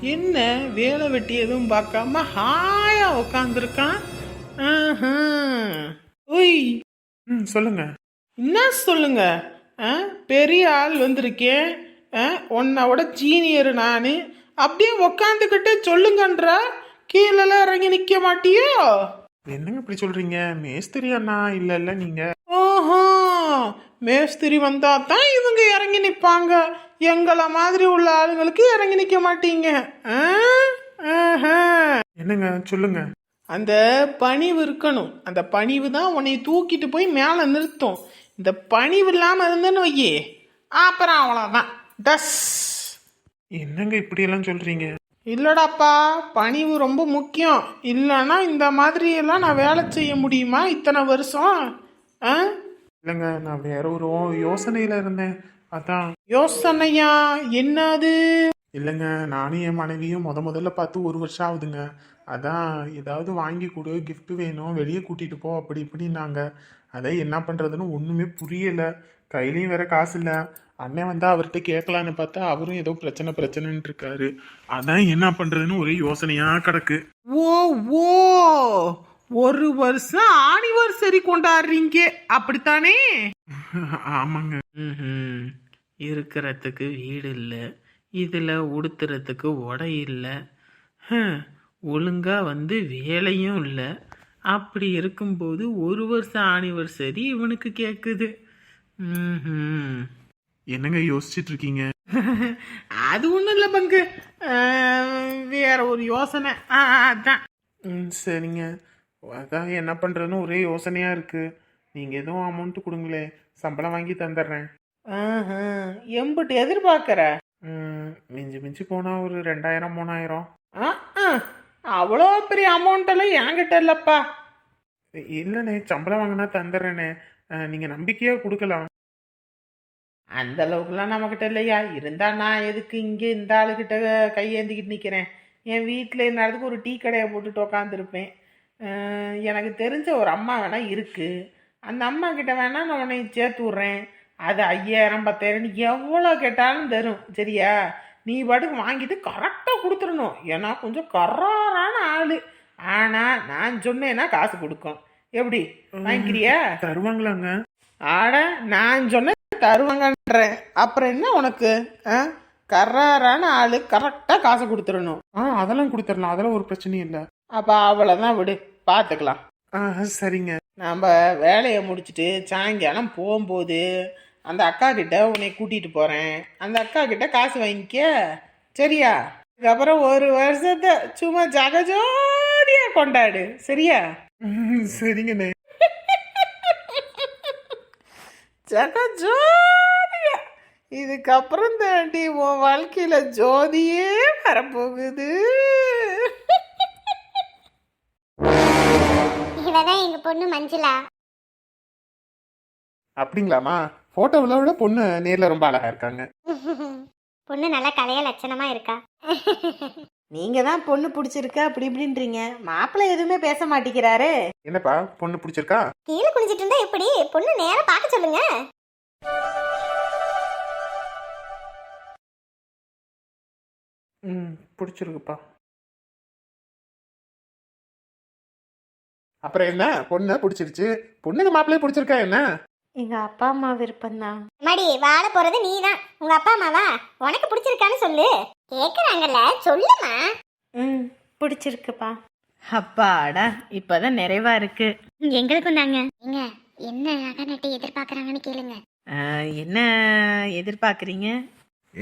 என்ன வேலை வெட்டி எதுவும் பார்க்காம ஹாயா உக்காந்துருக்கான்? ஒய் ம் சொல்லுங்க. என்ன சொல்லுங்க? பெரிய ஆள் வந்திருக்கேன் ஆ, உன்னை விட சீனியர் நான். அப்படியே உக்காந்துக்கிட்டு சொல்லுங்கன்றா. கீழெல்லாம் இறங்கி நிற்க மாட்டியோ? என்னங்க இப்படி சொல்றீங்க? மேஸ்திரி அண்ணா இல்ல இல்ல நீங்க. மேஸ்திரி வந்தா தான் இவங்க இறங்கி நிற்பாங்க எங்களை மாதிரி உள்ள ஆளுங்களுக்கு இறங்கி நிற்க மாட்டீங்க. என்னங்க? சொல்லுங்க. அந்த பணிவு இருக்கணும். அந்த பணிவு தான் உன்னை தூக்கிட்டு போய் மேலே நிறுத்தும். இந்த பணிவு இல்லாமல் இருந்தேன்னு வையே. அப்புறம் அவ்வளோதான் டஸ். என்னங்க இப்படி எல்லாம் சொல்றீங்க? இல்லடாப்பா பணிவு ரொம்ப முக்கியம். இல்லைன்னா இந்த மாதிரி எல்லாம் நான் வேலை செய்ய முடியுமா இத்தனை வருஷம்? ஆ? இல்லைங்க நான் வேற ஒரு யோசனையில இருந்தேன். அதான். யோசனையா? என்னது? இல்லைங்க நானும் என் மனைவியும் முத முதல்ல பார்த்து ஒரு வருஷம் ஆகுதுங்க. அதான் ஏதாவது வாங்கி கொடு gift வேணும் வெளியே கூட்டிட்டு போ அப்படி இப்படின்னாங்க. அதான் என்ன பண்றதுன்னு ஒண்ணுமே புரியல. கையிலயும் வேற காசு இல்ல. அண்ணன் வந்தா அவர்கிட்ட கேட்கலான்னு பார்த்தா அவரும் ஏதோ பிரச்சனை பிரச்சனைன்னு இருக்காரு. அதான் என்ன பண்றதுன்னு ஒரே யோசனையா கிடக்கு. ஓ ஓ! ஒரு வருஷம் ஆனிவர்சரி கொண்டாடுறீங்க. அப்படித்தானே? ஆமாங்க. இருக்கிறதுக்கு வீடு இல்லை. இதில் உடுத்துறதுக்கு உடை இல்லை. ஹம், ஒழுங்கா வந்து வேலையும் இல்லை. அப்படி இருக்கும்போது ஒரு வருஷம் ஆனிவர்சரி இவனுக்கு கேட்குது. என்னங்க யோசிச்சுட்டு இருக்கீங்க? அது ஒன்றும் இல்லை பங்கு. வேற ஒரு யோசனை. அதான். சரிங்க. அதான் என்ன பண்றதுன்னு ஒரே யோசனையா இருக்கு. நீங்க எதுவும் அமௌண்ட் கொடுங்களே. சம்பளம் வாங்கி தந்துடுறேன். எம்புட்டு எதிர்பார்க்குற? ம், மிஞ்சி மிஞ்சி போனா ஒரு ரெண்டாயிரம் மூணாயிரம். ஆ அவ்வளோ பெரிய அமௌண்ட் எல்லாம் என்கிட்ட இல்லப்பா. இல்லைண்ணே சம்பளம் வாங்கினா தந்துடுறேனே. அஹ், நீங்க நம்பிக்கையா கொடுக்கலாம். அந்த அளவுக்குலாம் நம்மக்கிட்ட இல்லையா? இருந்தா நான் எதுக்கு இங்கே இந்த ஆளுகிட்ட கையேந்திக்கிட்டு நிற்கிறேன் என் வீட்டில் நேரத்துக்கு ஒரு டீ கடையை போட்டுட்டு உக்காந்துருப்பேன். எனக்கு தெரிஞ்ச ஒரு அம்மா வேணா இருக்கு. அந்த அம்மா கிட்ட வேணா நான் உன்னை சேர்த்து விட்றேன். அது ஐயாயிரம் பத்தாயிரம் எவ்வளோ கேட்டாலும் தரும் சரியா? நீ பாட்டுக்கு வாங்கிட்டு கரெக்டாக கொடுத்துடணும். ஏன்னா கொஞ்சம் கராரான ஆள். ஆனால் நான் சொன்னேன்னா காசு கொடுக்கும். எப்படி? வாங்கிக்கிறியா? தருவாங்களாங்க. ஆட நான் சொன்ன தருவாங்கன்றேன். அப்புறம் என்ன உனக்கு? ஆ? கர்றாரான ஆளு கரெக்டாக காசு கொடுத்துடணும். ஆ அதெல்லாம் கொடுத்துடலாம். அதெல்லாம் ஒரு பிரச்சனையும் இல்லை. அப்போ அவ்வளோதான் விடு பார்த்துக்கலாம் ஆ சரிங்க. நம்ம வேலையை முடிச்சுட்டு சாயங்காலம் போகும்போது அந்த அக்கா கிட்ட உன்னை கூட்டிட்டு போகிறேன் அந்த அக்கா கிட்ட காசு வாங்கிக்க. சரியா? அதுக்கப்புறம் ஒரு வருஷத்தை சும்மா ஜகஜோதியா கொண்டாடு. சரியா? சரிங்கண்ணே. ஜகஜோதியா இதுக்கப்புறம் தாண்டி உன் வாழ்க்கையில ஜோதியே வரப்போகுது. இவதான் எங்க பொண்ணு மஞ்சுளா? அப்படிங்களாமா போட்டோவில் விட பொண்ணு நேர்ல ரொம்ப அழகா இருக்காங்க. பொண்ணு நல்லா கலைய லட்சணமா இருக்கா? நீங்க தான் பொண்ணு பிடிச்சிருக்கு அப்படி இப்படின்றீங்க. மாப்பிள்ளை எதுவுமே பேச மாட்டேங்கிறாரு. என்னப்பா பொண்ணு பிடிச்சிருக்கா? கீழே குனிஞ்சிட்டு இருந்தா எப்படி? பொண்ணு நேரா பார்க்க சொல்லுங்க. ம் பிடிச்சிருக்குப்பா. அப்புறம் என்ன? பொண்ணை பிடிச்சிருச்சு. பொண்ணுங்க மாப்பிள்ளைய பிடிச்சிருக்கா என்ன? எங்க அப்பா அம்மா விருப்பம்தான். மடி வாழ போறது நீதான். உங்க அப்பா அம்மாவா? உனக்கு பிடிச்சிருக்கான்னு சொல்லு. கேக்குறாங்கல்ல சொல்லுமா. ம் பிடிச்சிருக்குப்பா. அப்பாடா இப்பதான் நிறைவா இருக்கு. எங்களுக்கும் தாங்க ஏங்க என்ன நகை எதிர்பார்க்கறாங்கன்னு கேளுங்க. என்ன எதிர்பார்க்குறீங்க?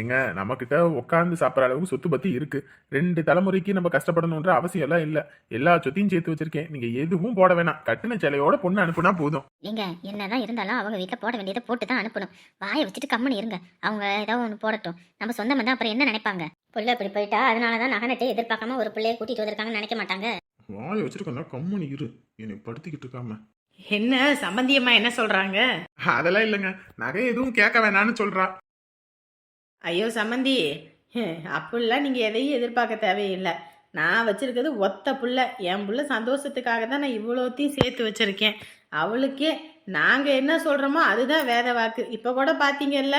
எங்க நம்ம கிட்ட உட்காந்து சாப்பிட்ற அளவுக்கு சொத்து பத்தி இருக்கு. ரெண்டு தலைமுறைக்கு நம்ம கஷ்டப்படணுன்ற அவசியம் எல்லாம் இல்ல. எல்லா சொத்தையும் சேர்த்து வச்சிருக்கேன். நீங்க எதுவும் போட வேணாம். கட்டின சிலையோட பொண்ணு அனுப்புனா போதும். ஏங்க என்னதான் இருந்தாலும் அவங்க வீட்டில் போட வேண்டியதை போட்டு தான் அனுப்பணும். வாயை வச்சுட்டு கம்முன்னு இருங்க. அவங்க ஏதாவது ஒன்று போடட்டும். நம்ம சொந்தம் தான் அப்புறம் என்ன நினைப்பாங்க? புள்ள இப்படி போயிட்டா அதனால தான் நகனட்டை எதிர்பார்க்காம ஒரு பிள்ளைய கூட்டிட்டு வந்திருக்காங்கன்னு நினைக்க மாட்டாங்க. வாய வச்சிருக்கா கம்முனு இரு. என்னை படுத்திக்கிட்டு இருக்காம. என்ன சம்பந்தியம்மா என்ன சொல்றாங்க? அதெல்லாம் இல்லைங்க. நகை எதுவும் கேட்க வேணாம்னு சொல்றா. ஐயோ சம்மந்தி அப்படிலாம் நீங்க எதையும் எதிர்பார்க்க தேவையில்லை. நான் வச்சிருக்கிறது ஒத்த புள்ள. என் புள்ள சந்தோஷத்துக்காக தான் நான் இவ்வளோத்தையும் சேர்த்து வச்சிருக்கேன். அவளுக்கே நாங்க என்ன சொல்றோமோ அதுதான் வேத வாக்கு. இப்ப கூட பாத்தீங்கல்ல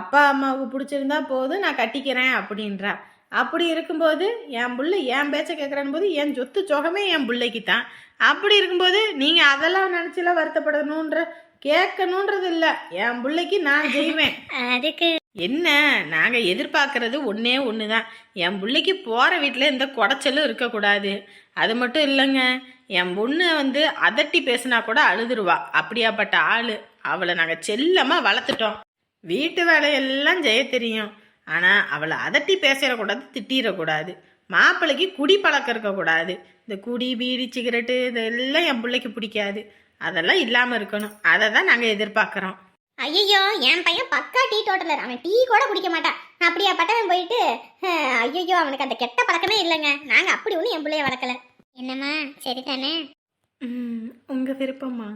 அப்பா அம்மாவுக்கு பிடிச்சிருந்தா போதும் நான் கட்டிக்கிறேன் அப்படின்றா. அப்படி இருக்கும்போது என் புள்ள என் பேச்சை கேட்குறன்னு போது என் சொத்து சொகமே என் பிள்ளைக்கு தான் அப்படி இருக்கும்போது நீங்கள் அதெல்லாம் நினச்சிலாம் வருத்தப்படணுன்ற கேட்கணுன்றது இல்லை என் பிள்ளைக்கு நான் செய்வேன் அதுக்கு என்ன? நாங்கள் எதிர்பார்க்கறது ஒன்றே ஒன்று தான் என் பிள்ளைக்கு போகிற வீட்டில் எந்த குடைச்சலும் இருக்கக்கூடாது. அது மட்டும் இல்லைங்க. என் பொண்ணு வந்து அதட்டி பேசினா கூட அழுதுருவா. அப்படியாப்பட்ட ஆள். அவளை நாங்கள் செல்லமாக வளர்த்துட்டோம். வீட்டு வேலையெல்லாம் செய்ய தெரியும். ஆனால் அவளை அதட்டி பேசிடக்கூடாது திட்டிடக்கூடாது. மாப்பிள்ளைக்கு குடி பழக்கம் இருக்கக்கூடாது. இந்த குடி பீடி சிகரெட்டு இதெல்லாம் என் பிள்ளைக்கு பிடிக்காது. அதெல்லாம் இல்லாமல் இருக்கணும். அதை தான் நாங்கள் எதிர்பார்க்குறோம். ஐயோ என் பையன் பக்கா டீ டோட்டலர் அவன் டீ கூட குடிக்க மாட்டான். அப்படியா பட்டவன் போயிட்டு ஐயோ அவனுக்கு அந்த கெட்ட பழக்கமே இல்லைங்க. நாங்க அப்படி ஒன்றும் என் பிள்ளைய வளர்க்கல. என்னம்மா சரிதானே? உங்கள் விருப்பம்மா.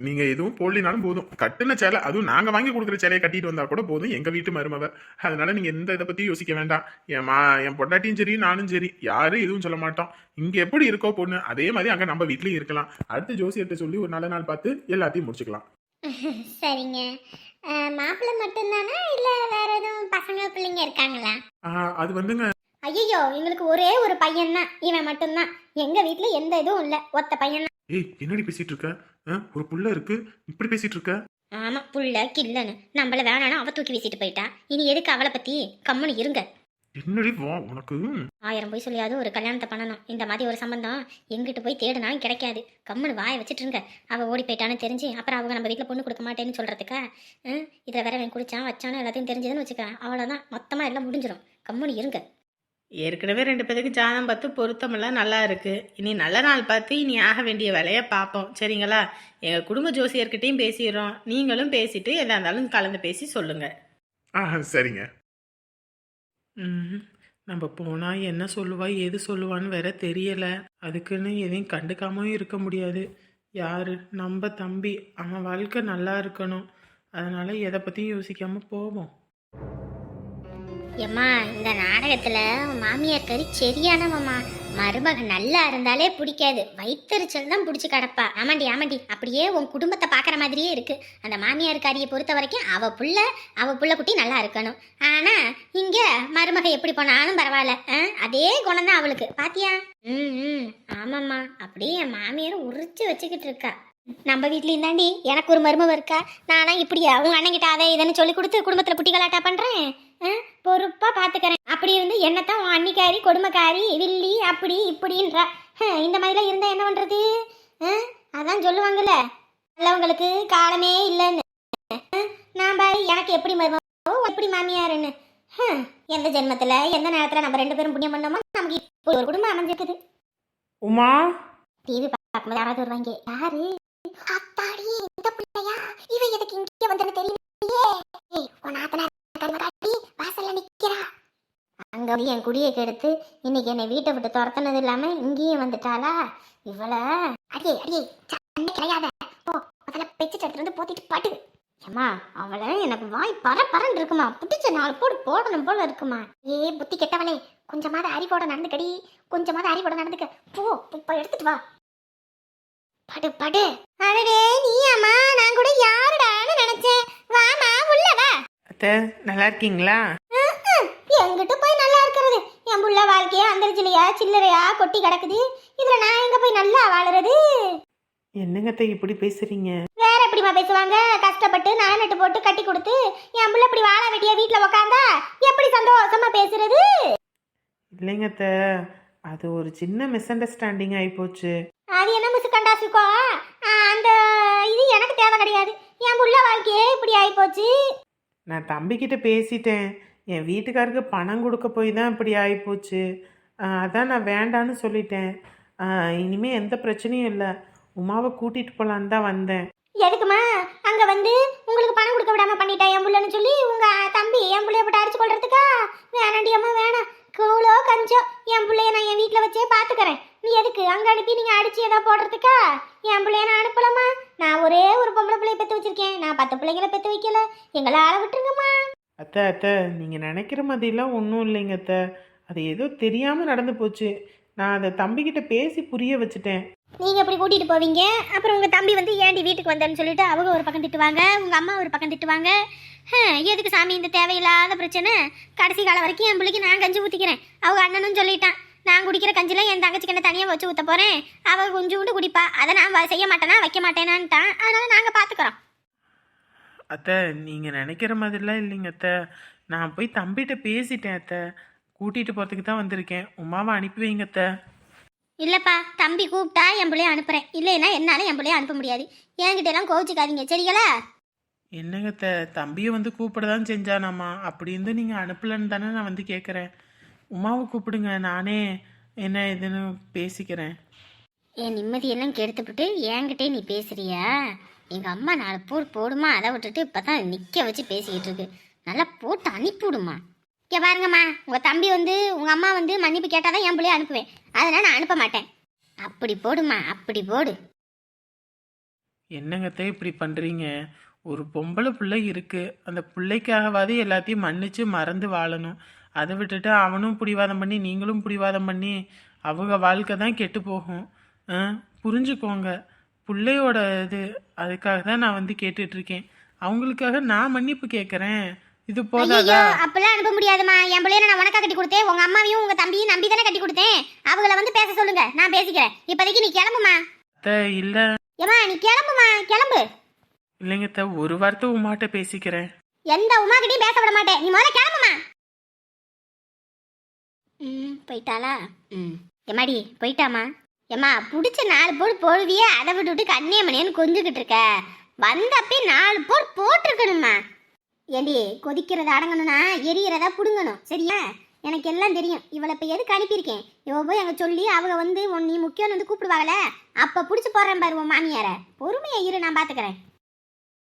நீங்க எதுவும் போடலினாலும் போதும். கட்டுன சேலை அதுவும் நாங்க வாங்கி கொடுக்குற சேலையை கட்டிட்டு வந்தா கூட போதும். எங்க வீட்டு மருமவ. அதனால நீங்க எந்த இதை பத்தி யோசிக்க வேண்டாம். என் மா என் பொண்டாட்டியும் சரி நானும் சரி. யாரும் எதுவும் சொல்ல மாட்டோம். இங்க எப்படி இருக்கோ பொண்ணு அதே மாதிரி அங்க நம்ம வீட்லயும் இருக்கலாம். அடுத்து ஜோசியர்கிட்ட சொல்லி ஒரு நல்ல நாள் பார்த்து எல்லாத்தையும் முடிச்சுக்கலாம். சரிங்க. மாப்பிள்ளை மட்டும்தானா? இல்ல வேற எதுவும் பசங்க பிள்ளைங்க இருக்காங்களா? அது வந்துங்க. ஐயோ எங்களுக்கு ஒரே ஒரு பையன் தான் இவன் மட்டும்தான். எங்க வீட்ல எந்த இதுவும் இல்ல. ஒத்த பையன் ஏய் என்னடி பேசிட்டு இருக்க? ஒரு புள்ள இருக்கு. இப்படி பேசிட்டு இருக்க? ஆமா புள்ள கில்லன்னு நம்மள வேணாலும் அவ தூக்கி வீசிட்டு போயிட்டா. இனி எதுக்கு அவளை பத்தி கம்முன்னு இருங்க. என்னடி வா உனக்கு? ஆயிரம் போய் சொல்லியாவது ஒரு கல்யாணத்தை பண்ணணும். இந்த மாதிரி ஒரு சம்பந்தம் எங்கிட்டு போய் தேடினாலும் கிடைக்காது. கம்முன்னு வாயை வச்சுட்டு இருங்க அவ ஓடி போயிட்டான்னு தெரிஞ்சு அப்புறம் அவங்க நம்ம வீட்டில் பொண்ணு கொடுக்க மாட்டேன்னு சொல்றதுக்கா ஹம், இதுல வேற அவன் குடிச்சான் வச்சானு எல்லாத்தையும் தெரிஞ்சதுன்னு வச்சுக்க அவ்வளோதான் மொத்தமா எல்லாம் முடிஞ்சிடும் கம்முன்னு இருங்க. ஏற்கனவே ரெண்டு பேருக்கு ஜாதகம் பார்த்து பொருத்தமெல்லாம் நல்லா இருக்கு. இனி நல்ல நாள் பார்த்து இனி ஆக வேண்டிய வேலையை பார்ப்போம். சரிங்களா? எங்கள் குடும்ப ஜோசியர்கிட்டையும் பேசிடுறோம். நீங்களும் பேசிட்டு எதா இருந்தாலும் கலந்து பேசி சொல்லுங்க. ஆ சரிங்க. ம், நம்ம போனால் என்ன சொல்லுவா எது சொல்லுவான்னு வேற தெரியலை. அதுக்குன்னு எதையும் கண்டுக்காம இருக்க முடியாது. யார்? நம்ம தம்பி. அவன் வாழ்க்கை நல்லா இருக்கணும். அதனால எதை பற்றியும் யோசிக்காம போவோம். ஏம்மா இந்த நாடகத்தில் மாமியார் கறி சரியானவம்மா. மருமக நல்லா இருந்தாலே பிடிக்காது. வயிற்றுச்சல் தான் பிடிச்சி கிடப்பா. ஆமாண்டி ஆமாண்டி. அப்படியே உன் குடும்பத்தை பார்க்குற மாதிரியே இருக்கு. அந்த மாமியார் காரியை பொறுத்த வரைக்கும் அவ புள்ள அவ புள்ள குட்டி நல்லா இருக்கணும். ஆனா இங்க மருமக எப்படி போனாலும் பரவாயில்ல. ஆ, அதே குணம் தான் அவளுக்கு. பாத்தியா? ம் ம். ஆமாம்மா. அப்படியே என் மாமியார் உரிச்சு வச்சுக்கிட்டு இருக்கா. நம்ம வீட்லயும் தாண்டி எனக்கு ஒரு மருமவ இருக்கா? நானா இப்படியா உங்க அண்ணன்கிட்ட அதை இதன்னு சொல்லி கொடுத்து குடும்பத்துல குட்டி கலாட்டா பண்றேன்? ஆ, பொறுப்பா பாத்துக்கறேன். அப்படி இருந்து என்னத்தான் உன் அன்னிக்காரி கொடுமைக்காரி வில்லி அப்படி இப்படின்றா. இந்த மாதிரிலாம் இருந்தா என்ன பண்றது? ஆ, அதான் சொல்லுவாங்கல்ல நல்லவங்களுக்கு காலமே இல்லைன்னு. நான் பாரு எனக்கு எப்படி மருமவோ எப்படி மாமியாருன்னு. எந்த ஜென்மத்துல எந்த நேரத்துல நம்ம ரெண்டு பேரும் புண்ணியம் பண்ணோமோ நமக்கு இப்போ ஒரு குடும்பம் அமைஞ்சிருக்குது. உமா? டிவி பார்க்கும்போது யாராவது வருவாங்க யாரு? அத்தாடி இந்த பிள்ளையா? இவன் எதுக்கு இங்க வந்தன்னு தெரியலையே ஏய் உன் ஆத்தனா கரும காட்டி வாசல்ல நிக்கிறா அங்க வந்து என் குடியை கெடுத்து இன்னைக்கு என்னை வீட்டை விட்டு துரத்துனது இல்லாம இங்கேயும் வந்துட்டாளா? இவள. அடியே அடியே சண்டை கிடையாத போ முதல்ல பெச்சு எடுத்துட்டு வந்து போத்திட்டு பாட்டு ஏம்மா அவளை எனக்கு வாய் பர பரன் இருக்குமா? பிடிச்ச நாலு போடு போடணும் போல இருக்குமா? ஏ புத்தி கெட்டவனே கொஞ்சமாவது அறிவோட நடந்துக்கடி. கொஞ்சமாவது அறிவோட நடந்துக்க. போ இப்போ எடுத்துட்டு வா. படு படு. அடடே நீயாமா நான் கூட யாருடான்னு நினைச்சேன். வாமா உள்ள வா. அத்தை நல்லா இருக்கீங்களா? எங்கிட்ட போய் நல்லா இருக்கிறது. என் புள்ள வாழ்க்கையா அந்தரிச்சிலையா சில்லறையா கொட்டி கிடக்குது. இதுல நான் எங்க போய் நல்லா வாழுறது? என்னங்க அத்தை இப்படி பேசுறீங்க? வேற எப்படிமா பேசுவாங்க? கஷ்டப்பட்டு நகை நட்டு போட்டு கட்டி கொடுத்து என் புள்ள இப்படி வாழ வெட்டியா வீட்டுல உக்காந்தா எப்படி சந்தோஷமா பேசுறது? இல்லைங்க அத்தை. அது ஒரு சின்ன மிஸ் அண்டர்ஸ்டாண்டிங் ஆகிப்போச்சு அது என்ன மிஸ் கண்டாசிக்கோ அந்த இது எனக்கு தேவை கிடையாது. என் புள்ள வாழ்க்கையே இப்படி ஆயிப்போச்சு நான் தம்பிக்கிட்ட பேசிட்டேன். என் வீட்டுக்காருக்கு பணம் கொடுக்க போய் தான் இப்படி ஆகிப்போச்சு அதான் நான் வேண்டான்னு சொல்லிட்டேன். இனிமே எந்த பிரச்சனையும் இல்லை. உமாவை கூட்டிகிட்டு போகலான்னு தான் வந்தேன். எதுக்குமா? அங்க வந்து உங்களுக்கு பணம் கொடுக்க விடாம பண்ணிட்டா என் புள்ளன்னு சொல்லி உங்க தம்பி என் பிள்ளைய போட்டு அடிச்சு கொள்றதுக்கா வேணாண்டி அம்மா வேணாம். கூலோ கஞ்சோ. என் பிள்ளைய நான் என் வீட்டில் வச்சே பார்த்துக்கறேன் நீ எதுக்கு? அங்க அனுப்பி நீங்க அடிச்சு ஏதோ போடுறதுக்கா? என் பிள்ளைய நான் அனுப்பலாமா? நான் ஒரே ஒரு பொம்பளை பிள்ளைய பெத்து வச்சிருக்கேன். நான் பத்து பிள்ளைங்களை பெத்து வைக்கல. எங்களை ஆள விட்டுருங்கம்மா. அத்தை அத்தை நீங்கள் நினைக்கிற மாதிரிலாம் ஒன்றும் இல்லைங்க அத்தை. அது ஏதோ தெரியாமல் நடந்து போச்சு. நான் அதை தம்பிக்கிட்ட பேசி புரிய வச்சுட்டேன். நீங்கள் அப்படி கூட்டிகிட்டு போவீங்க? அப்புறம் உங்கள் தம்பி வந்து ஏண்டி வீட்டுக்கு வந்தேன்னு சொல்லிட்டு அவங்க ஒரு பக்கம் திட்டுவாங்க உங்கள் அம்மா ஒரு பக்கம் திட்டுவாங்க. எதுக்கு சாமி இந்த தேவையில்லாத பிரச்சனை? கடைசி காலம் வரைக்கும் என் பிள்ளைக்கு நான் கஞ்சி ஊற்றிக்கிறேன் அவங்க அண்ணனும் சொல்லிட்டான் நான் குடிக்கிற கஞ்சில என் தங்கச்சிக்கு என்ன தனியாக வச்சு ஊற்ற போகிறேன் அவள் கொஞ்சோண்டு குடிப்பா. அதை நான் வ- செய்ய மாட்டேனா? வைக்க மாட்டேனான்ட்டான். அதனால் நாங்கள் பார்த்துக்குறோம் அத்தை நீங்கள் நினைக்கிற மாதிரிலாம் இல்லைங்க அத்தை. நான் போய் தம்பிகிட்ட பேசிட்டேன் அத்தை. கூட்டிகிட்டு போகிறதுக்கு தான் வந்திருக்கேன். உமாவை அனுப்பி வைங்க அத்தை. இல்லப்பா தம்பி கூப்பிட்டா என் பிள்ளைய அனுப்புறேன். இல்லைன்னா என்னால என் பிள்ளைய அனுப்ப முடியாது. என்கிட்ட எல்லாம் கோவிச்சுக்காதீங்க சரிங்களா? என்னங்க அத்தை தம்பியை வந்து கூப்பிட தான் செஞ்சானாமா? அப்படி இருந்து நீங்கள் அனுப்பலன்னு தானே நான் வந்து கேட்குறேன் உமாவை கூப்பிடுங்க நானே என்ன இதுன்னு பேசிக்கிறேன். என் நிம்மதியெல்லாம் கெடுத்துவிட்டு என்கிட்டே நீ பேசுறியா? எங்கள் அம்மா நாலு போர் போடுமா? அதை விட்டுட்டு இப்பதான் நிற்க வச்சு பேசிக்கிட்டு இருக்கு. நல்லா போட்டு அனுப்பிவிடுமா இங்கே பாருங்கம்மா உங்கள் தம்பி வந்து உங்கள் அம்மா வந்து மன்னிப்பு கேட்டால் தான் என் பிள்ளைய அனுப்புவேன். அதனால் நான் அனுப்ப மாட்டேன். அப்படி போடுமா அப்படி போடு. என்னங்கத்தை இப்படி பண்ணுறீங்க ஒரு பொம்பளை பிள்ளை இருக்குது அந்த பிள்ளைக்காகவாது எல்லாத்தையும் மன்னிச்சு மறந்து வாழணும். அதை விட்டுட்டு அவனும் பிடிவாதம் பண்ணி நீங்களும் பிடிவாதம் பண்ணி அவங்க வாழ்க்கை தான் கெட்டு போகும். ஆ, புரிஞ்சுக்கோங்க. பிள்ளையோட இது அதுக்காக தான் நான் வந்து கேட்டுட்டு இருக்கேன் அவங்களுக்காக நான் மன்னிப்பு கேட்குறேன். இது ஐயோ போதாதா அப்பெல்லாம் அனுப்ப முடியாதுமா என் பிள்ளைய நான் உனக்கா கட்டி கொடுத்தேன். உங்க அம்மாவையும் உங்க தம்பியும் நம்பி தானே கட்டி கொடுத்தேன். அவங்கள வந்து பேச சொல்லுங்க. நான் பேசிக்கிறேன். இப்போதைக்கு நீ கிளம்புமா அத்தை இல்லை. ஏமா நீ கிளம்புமா கிளம்பு. இல்லைங்க அத்தை ஒரு வார்த்தை உமாட்ட பேசிக்கிறேன். எந்த உமா கிட்டயும் பேச விட மாட்டேன். நீ முதல்ல கிளம்புமா ம் போயிட்டாளா? ம். எம்மாடி போயிட்டாமா ஏம்மா பிடிச்ச நாலு போடு போடுவியே அதை விட்டுவிட்டு கண்ணேமணியேன்னு கொஞ்சிக்கிட்டு இருக்க. வந்தப்பே நாலு போடு போட்டிருக்கணுமா ஏண்டி கொதிக்கிறத அடங்கணும்னா எரியறத புடுங்கணும் சரியா? எனக்கு எல்லாம் தெரியும். இவளை இப்போ எதுக்கு அனுப்பியிருக்கேன்? இவ போய் அங்கே சொல்லி அவங்க வந்து உன் நீ முக்கியம்னு வந்து கூப்பிடுவாங்களே அப்போ பிடிச்சி போடுறேன் பாரு உன் மாமியாரை. பொறுமையை இரு நான் பார்த்துக்கிறேன்